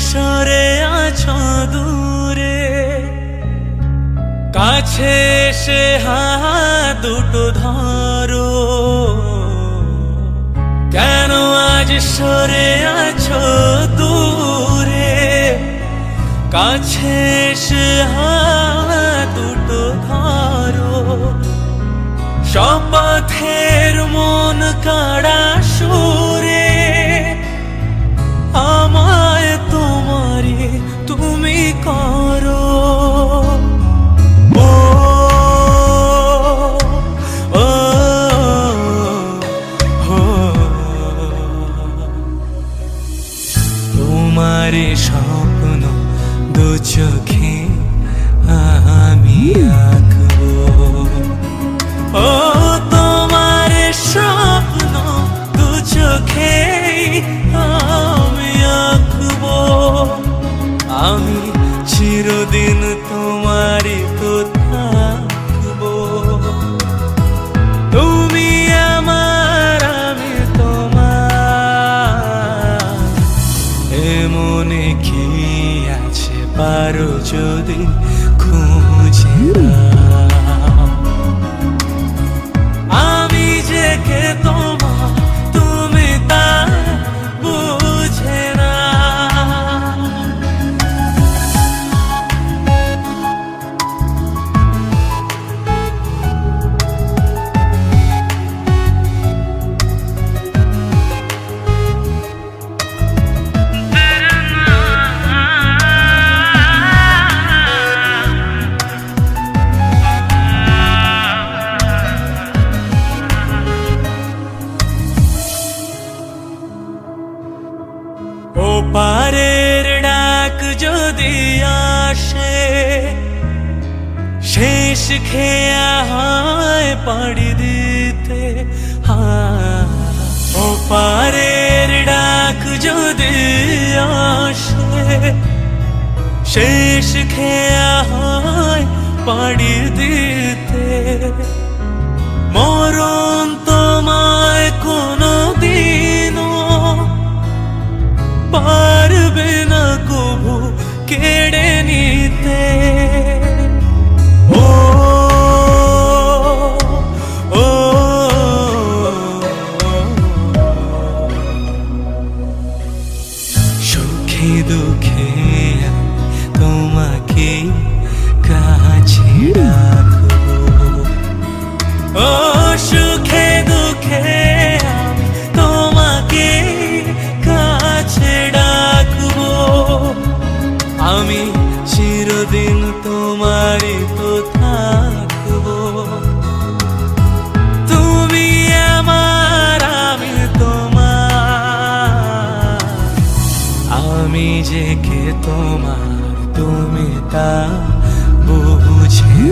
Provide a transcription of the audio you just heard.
সরে আছো দূরে, কাছে এসে হাত দুটো ধরো। কেন আজ সরে আছো দূরে, কাছে এসে হাত দুটো ধরো। শপথের মন কাড়া স্বপ্ন দু চোখে আমি আঁকবো। ও পারো যদি খুঁজে নাও। ও পারের ডাক যদি আসে, শেষ খেয়া হয় পাড়ি দিতে। হ্যাঁ ও পারের ডাক যদি আসে, শেষ খেয়া হয় পাড়ি দিতে। সুখে দুঃখে তোমাকে কাছে আমি যে কে তোমার তুমি তা বুঝে